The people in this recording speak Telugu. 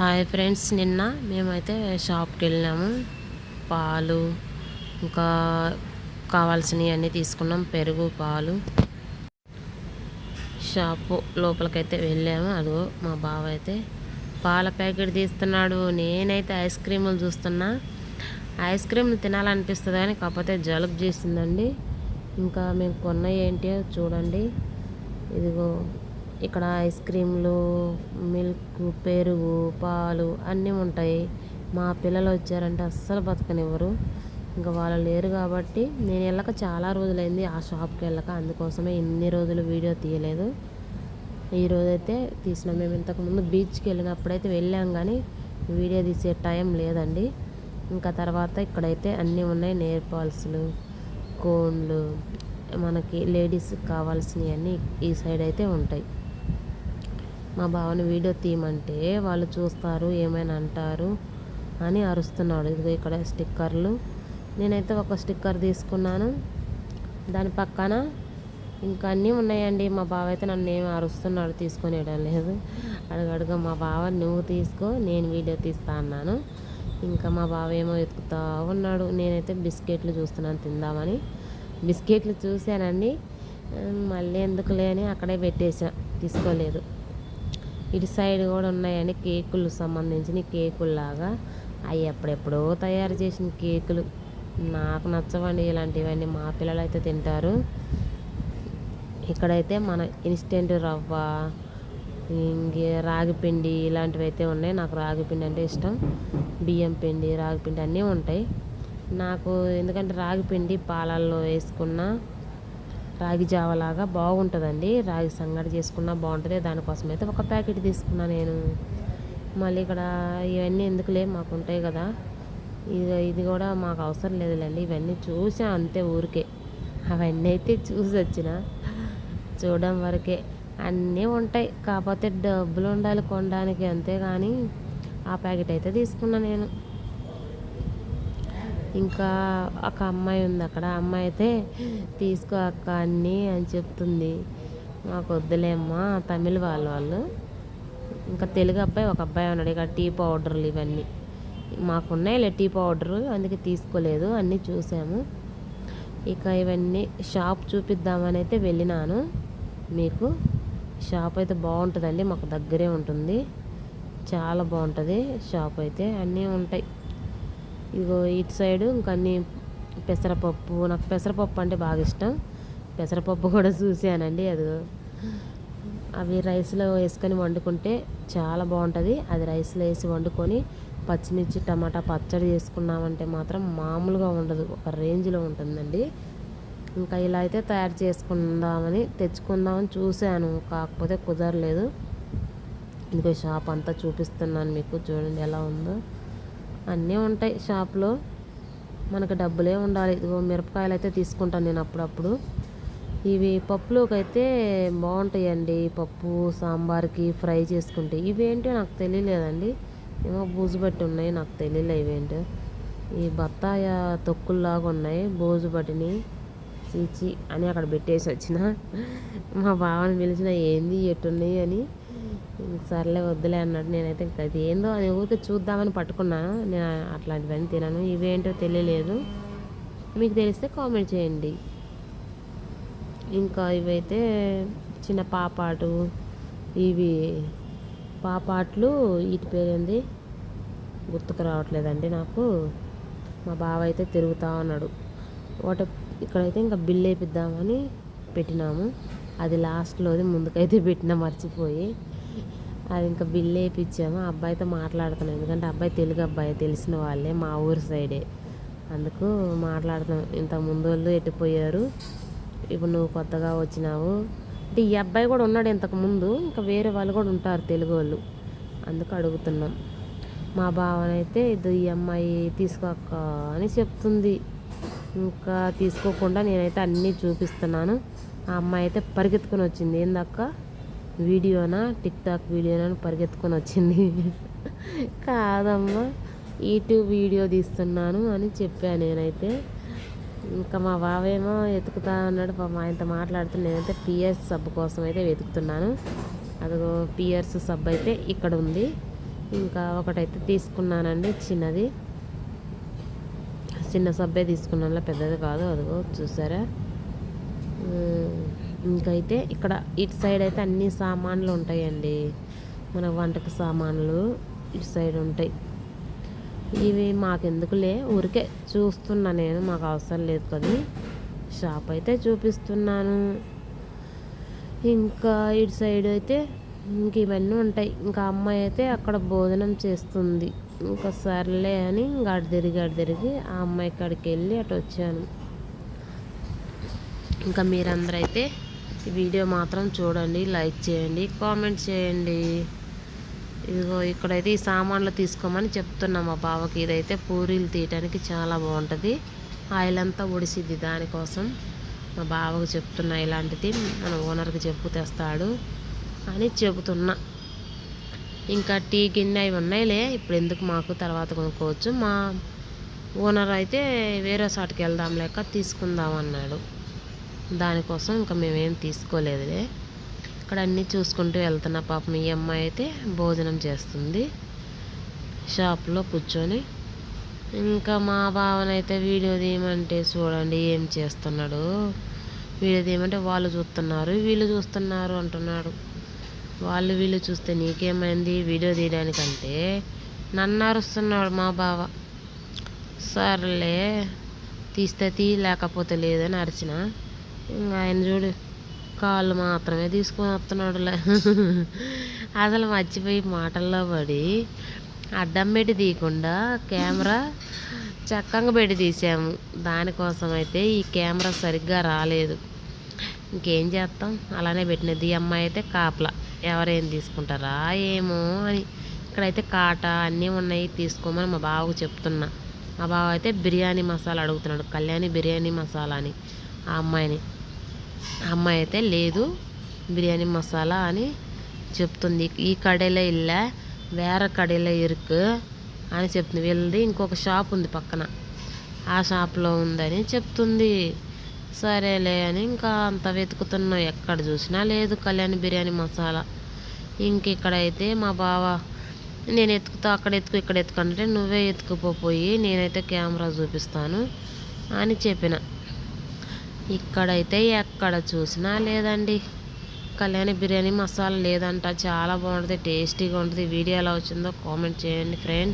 హాయ్ ఫ్రెండ్స్ నిన్న మేమైతే షాప్కి వెళ్ళినాము. పాలు ఇంకా కావాల్సినవి అన్నీ తీసుకున్నాం. పెరుగు పాలు. షాపు లోపలికైతే వెళ్ళాము. అదిగో మా బావ అయితే పాల ప్యాకెట్ తీస్తున్నాడు. నేనైతే ఐస్ క్రీములు చూస్తున్నా. ఐస్ క్రీమ్ తినాలనిపిస్తుంది కానీ కాకపోతే జలుబు చేసిందండి. ఇంకా మేము కొన్న ఏంటి చూడండి. ఇదిగో ఇక్కడ ఐస్ క్రీమ్లు మిల్క్ పెరుగు పాలు అన్నీ ఉంటాయి. మా పిల్లలు వచ్చారంటే అస్సలు బతకనివ్వరు. ఇంకా వాళ్ళు లేరు కాబట్టి నేను వెళ్ళక చాలా రోజులైంది ఆ షాప్కి వెళ్ళక. అందుకోసమే ఇన్ని రోజులు వీడియో తీయలేదు. ఈ రోజైతే తీసిన. మేము ఇంతకుముందు బీచ్కి వెళ్ళినప్పుడైతే వెళ్ళాం కానీ వీడియో తీసే టైం లేదండి. ఇంకా తర్వాత ఇక్కడైతే అన్నీ ఉన్నాయి. నేర్ పాల్స్లు కోన్లు మనకి లేడీస్కి కావాల్సినవి అన్నీ ఈ సైడ్ అయితే ఉంటాయి. మా బావని వీడియో తీయమంటే వాళ్ళు చూస్తారు ఏమైనా అంటారు అని అరుస్తున్నాడు. ఇదిగో ఇక్కడ స్టిక్కర్లు. నేనైతే ఒక స్టిక్కర్ తీసుకున్నాను. దాని పక్కన ఇంకా అన్నీ ఉన్నాయండి. మా బావ అయితే నన్ను ఏమి అరుస్తున్నాడు తీసుకునేయడం లేదు. అడుగడుగా మా బావ నువ్వు తీసుకో నేను వీడియో తీస్తా అన్నాను. ఇంకా మా బావ ఏమో ఎత్తుకుతా ఉన్నాడు. నేనైతే బిస్కెట్లు చూస్తున్నాను తిందామని. బిస్కెట్లు చూశానండి. మళ్ళీ ఎందుకు లేని అక్కడే పెట్టేసా తీసుకోలేదు. ఇటు సైడ్ కూడా ఉన్నాయండి కేకులు సంబంధించిన కేకుల్లాగా. అవి ఎప్పుడెప్పుడో తయారు చేసిన కేకులు. నాకు నచ్చవండి ఇలాంటివన్నీ. మా పిల్లలు అయితే తింటారు. ఇక్కడైతే మన ఇన్స్టెంట్ రవ్వ ఇంకే రాగి పిండి ఇలాంటివి అయితే ఉన్నాయి. నాకు రాగి పిండి అంటే ఇష్టం. బియ్యం పిండి రాగి పిండి అన్నీ ఉంటాయి. నాకు ఎందుకంటే రాగి పిండి పాలల్లో వేసుకున్న రాగి జావలాగా బాగుంటుందండి. రాగి సంగటి చేసుకున్నా బాగుంటుంది. దానికోసం అయితే ఒక ప్యాకెట్ తీసుకున్నా నేను. మళ్ళీ ఇక్కడ ఇవన్నీ ఎందుకులే మాకు ఉంటాయి కదా. ఇది ఇది కూడా మాకు అవసరం లేదులేండి. ఇవన్నీ చూసా అంతే ఊరికే. అవన్నీ అయితే చూసి వచ్చిన. చూడడం వరకే. అన్నీ ఉంటాయి. కాకపోతే డబ్బులు ఉండాలి కొనడానికి అంతే కానీ ఆ ప్యాకెట్ అయితే తీసుకున్నా నేను. ఇంకా ఒక అమ్మాయి ఉంది అక్కడ. అమ్మాయి అయితే తీసుకో అక్క అన్నీ అని చెప్తుంది. మాకు వద్దులేమ్మా తమిళ వాళ్ళు వాళ్ళు. ఇంకా తెలుగు అబ్బాయి ఒక అబ్బాయి ఉన్నాడు. ఇక టీ పౌడర్లు ఇవన్నీ. మాకున్నాయిలే టీ పౌడర్. అందుకే తీసుకోలేదు. అన్నీ చూసాము. ఇక ఇవన్నీ షాప్ చూపిద్దామని అయితే వెళ్ళినాను. మీకు షాప్ అయితే బాగుంటుందండి. మాకు దగ్గరే ఉంటుంది. చాలా బాగుంటుంది షాప్ అయితే. అన్నీ ఉంటాయి. ఇగో ఇటు సైడు ఇంకన్నీ అన్ని పెసరపప్పు. నాకు పెసరపప్పు అంటే బాగా ఇష్టం. పెసరపప్పు కూడా చూసానండి అది అవి రైస్లో వేసుకొని వండుకుంటే చాలా బాగుంటుంది. అది రైస్లో వేసి వండుకొని పచ్చిమిర్చి టమాటా పచ్చడి చేసుకున్నామంటే మాత్రం మామూలుగా ఉండదు. ఒక రేంజ్లో ఉంటుందండి. ఇంకా ఇలా అయితే తయారు చేసుకుందామని తెచ్చుకుందామని చూశాను. కాకపోతే కుదరలేదు. ఇంకో షాప్ అంతా చూపిస్తున్నాను మీకు. చూడండి ఎలా ఉందో. అన్నీ ఉంటాయి షాప్లో. మనకు డబ్బులే ఉండాలి. ఇదిగో మిరపకాయలు అయితే తీసుకుంటాను నేను అప్పుడప్పుడు. ఇవి పప్పులోకి అయితే బాగుంటాయండి. పప్పు సాంబార్కి ఫ్రై చేసుకుంటే. ఇవేంటో నాకు తెలియలేదండి. ఏమో బూజు బట్టి ఉన్నాయి. నాకు తెలియలే ఇవేంటో. ఈ బత్తాయ తొక్కుల్లాగా ఉన్నాయి. బూజు బట్టిని చీచి అని అక్కడ పెట్టేసి వచ్చిన. మా బావని పిలిచిన ఏంది ఎట్టున్నాయి అని. సర్లే వద్దులే అన్నాడు. నేనైతే అది ఏందో అని ఊరికే చూద్దామని పట్టుకున్నాను నేను అట్లాంటివన్నీ తినను. ఇవేంటో తెలియలేదు. మీకు తెలిస్తే కామెంట్ చేయండి. ఇంకా ఇవైతే చిన్న పాపాటు ఇవి పాపాట్లు వీటి పేరేంది? గుర్తుకు రావట్లేదండి నాకు. మా బావ అయితే తిరుగుతూ ఉన్నాడు. వాటి ఇక్కడైతే ఇంకా బిల్ వేపిద్దామని పెట్టినాము. అది లాస్ట్లోది ముందుకైతే పెట్టినా మర్చిపోయి. అది ఇంకా బిల్ వేయించాము అబ్బాయితో మాట్లాడుతున్నాం. ఎందుకంటే అబ్బాయి తెలుగు అబ్బాయి తెలిసిన వాళ్ళే మా ఊరి సైడే. అందుకు మాట్లాడుతున్నాం. ఇంత ముందు వాళ్ళు ఎట్టిపోయారు ఇప్పుడు నువ్వు కొత్తగా వచ్చినావు. అంటే ఈ అబ్బాయి కూడా ఉన్నాడు ఇంతకు ముందు. ఇంకా వేరే వాళ్ళు కూడా ఉంటారు తెలుగు వాళ్ళు. అందుకు అడుగుతున్నాం. మా భావనైతే ఇది ఈ అమ్మాయి తీసుకోక అని చెప్తుంది. ఇంకా తీసుకోకుండా నేనైతే అన్నీ చూపిస్తున్నాను. ఆ అమ్మాయి అయితే పరిగెత్తుకొని వచ్చింది. ఏందక్క? వీడియోనా? టిక్ టాక్ వీడియోనా పరిగెత్తుకొని వచ్చింది. కాదమ్మా యూట్యూబ్ వీడియో తీస్తున్నాను అని చెప్పాను నేనైతే. ఇంకా మా బావేమో వెతుకుతా ఉన్నాడు మా ఆయనతో మాట్లాడుతూ నేనైతే పిఎస్ సబ్ కోసం అయితే వెతుకుతున్నాను. అదిగో పియర్స్ సబ్ అయితే ఇక్కడ ఉంది. ఇంకా ఒకటైతే తీసుకున్నానండి చిన్నది. చిన్న సబ్బే తీసుకున్నాను పెద్దది కాదు అదిగో చూసారా? ఇంకైతే ఇక్కడ ఇటు సైడ్ అయితే అన్ని సామాన్లు ఉంటాయండి. మన వంటకు సామాన్లు ఇటు సైడ్ ఉంటాయి. ఇవి మాకెందుకులే? ఊరికే చూస్తున్నా నేను మాకు అవసరం లేదు కదా షాప్ అయితే చూపిస్తున్నాను. ఇంకా ఇటు సైడ్ అయితే ఇంక ఇవన్నీ ఉంటాయి. ఇంకా అమ్మాయి అయితే అక్కడ భోజనం చేస్తుంది. ఇంకా సర్లే అని గడి తిరిగి గడి తిరిగి ఆ అమ్మాయి కాడికి వెళ్ళి అటు వచ్చాను. ఇంకా మీరందరైతే ఈ వీడియో మాత్రం చూడండి లైక్ చేయండి కామెంట్ చేయండి. ఇదిగో ఇక్కడైతే ఈ సామాన్లు తీసుకోమని చెప్తున్నాం మా బావకి. ఇదైతే పూరీలు తీయటానికి చాలా బాగుంటుంది. ఆయిల్ అంతా ఉడిసిద్ది దానికోసం. మా బావకు చెప్తున్నా ఇలాంటిది. మన ఓనర్కి చెప్పు తెస్తాడు అని చెబుతున్నా. ఇంకా టీ గిన్నె అవి ఉన్నాయిలే. ఇప్పుడు ఎందుకు మాకు తర్వాత కొనుక్కోవచ్చు. మా ఓనర్ అయితే వేరే సాటికి వెళ్దాం లేక తీసుకుందాం అన్నాడు. దానికోసం ఇంకా మేమేం తీసుకోలేదులే. ఇక్కడ అన్నీ చూసుకుంటూ వెళ్తున్నా పాపం ఈ అమ్మాయి అయితే భోజనం చేస్తుంది. షాప్లో కూర్చొని ఇంకా మా బావనైతే వీడియో తీయమంటే చూడండి ఏం చేస్తున్నాడు. వీడియో తీయమంటే వాళ్ళు చూస్తున్నారు వీళ్ళు చూస్తున్నారు అంటున్నాడు. వాళ్ళు వీళ్ళు చూస్తే నీకేమైంది వీడియో తీయడానికంటే? నన్ను అరుస్తున్నాడు మా బావ. సర్లే తీస్తే తీ లేకపోతే లేదని అరిచిన. ఆయన చూడు కాళ్ళు మాత్రమే తీసుకొని వస్తున్నాడులే. అసలు మర్చిపోయి మాటల్లో పడి అడ్డం పెట్టి తీయకుండా కెమెరా చక్కగా పెట్టి తీసాము. దానికోసం అయితే ఈ కెమెరా సరిగ్గా రాలేదు. ఇంకేం చేస్తాం? అలానే పెట్టినది. ఈ అమ్మాయి అయితే కాపలా. ఎవరేం తీసుకుంటారా ఏమో అని. ఇక్కడైతే కాట అన్నీ ఉన్నాయి. తీసుకోమని మా బావకు చెప్తున్నా. మా బావ అయితే బిర్యానీ మసాలా అడుగుతున్నాడు. కళ్యాణి బిర్యానీ మసాలా అని ఆ అమ్మాయిని. అమ్మాయి అయితే లేదు. బిర్యానీ మసాలా అని చెప్తుంది. ఈ కడేలో ఇల్ల వేరే కడేలో ఇరుకు అని చెప్తుంది. వీళ్ళది ఇంకొక షాప్ ఉంది పక్కన. ఆ షాప్లో ఉందని చెప్తుంది. సరేలే అని ఇంకా అంత వెతుకుతున్నాం ఎక్కడ చూసినా లేదు కళ్యాణి బిర్యానీ మసాలా. ఇంక ఇక్కడైతే మా బావ నేను ఎత్తుకుతా అక్కడ ఎత్తుకు ఇక్కడ ఎత్తుకుంటే నువ్వే ఎత్తుకుపోయి నేనైతే కెమెరా చూపిస్తాను అని చెప్పిన. ఇక్కడైతే ఎక్కడ చూసినా లేదండి. కళ్యాణి బిర్యానీ మసాలా లేదంట. చాలా బాగుంటుంది టేస్టీగా ఉంటుంది. వీడియో ఎలా వచ్చిందో కామెంట్ చేయండి ఫ్రెండ్స్.